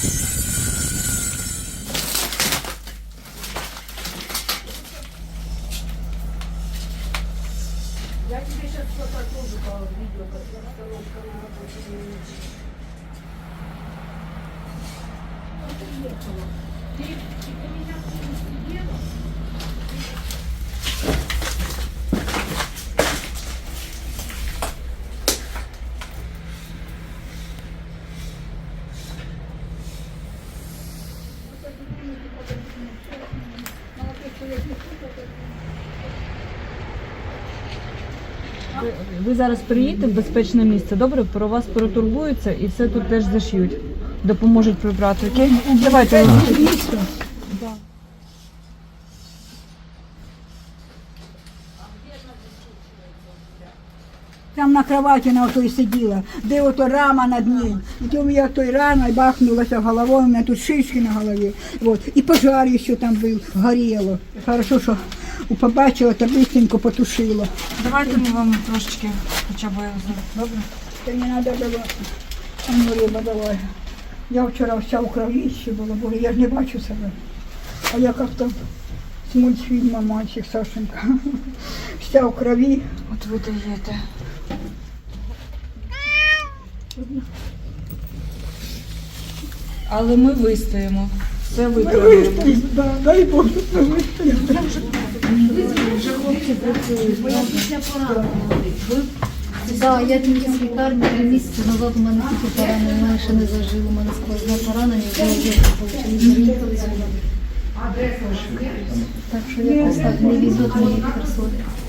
Я тебе сейчас что-то тоже по видео, как установка на работе не Ты, ты меня приехала? Ви, зараз приїдете в безпечне місце, добре? Про вас протурбуються і все тут теж зашиють. Допоможуть прибрати, окей? Давайте. Там на кроваті на той сиділа, де ото рама над ній. І то я той рана і бахнулася головою, у мене тут шишки на голові. Вот. І пожар ще там був, горіло. Хорошо, що побачила та быстренько потушила. Давайте ми вам трошечки хоча б добре. Та не треба було. Ну, риба, давай. Я вчора вся у крові ще була, бо я ж не бачу себе. А я як-то з мультфільму мальчик Сашенька. Вся у крові. От ви даєте. Але ми вистоїмо. Все витримаємо. Да, дай Бог, що вистоїмо. Вже хлопці працюють. Після поранення. Так, я тільки з лікарні три місяці назад у мене тільки поранення, у мене ще не зажило, у мене сквозне поранення, я вже сюди. Так що якось так не візуть мені в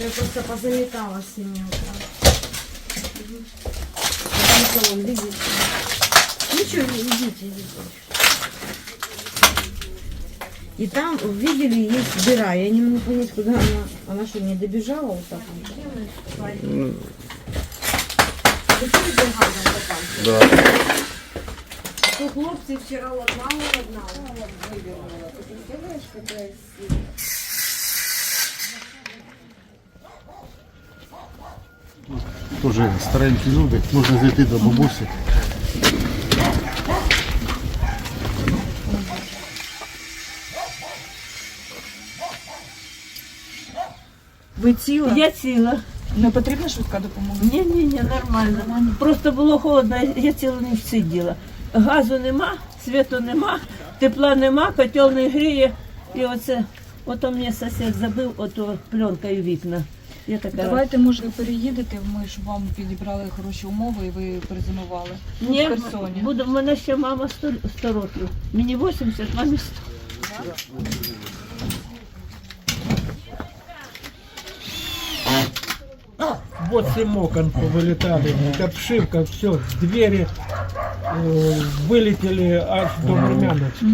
Я просто позаметала сегодня утром. Николай, бегите. Ничего, идите, идите. И там, видели, есть дыра. Я не могу понять, куда она... Она что, не добежала вот так? Ну, да. Тут хлопцы вчера ломала, ломала, выбила. Ты делаешь, сила? Тоже старенькі люди, можна зайти до бабусі. Ви ціла? Я ціла. Не потрібна швидка допомога? Ні, ні, ні, нормально. Просто було холодно, я цілу ніч сиділа. Газу нема, світу нема, тепла нема, котел не гріє. І оце, ото мені сусід забив ото пленкою вікна. Я така Давайте, може, ви переїдете, ми ж вам підібрали хороші умови і ви презентували. Ні, в Херсоні. буду, в мене ще мама 100, 100 років. Мені 80, мамі 100. Восемь окон повылетали, обшивка, все, двери э, вылетели аж до Мурмяновки.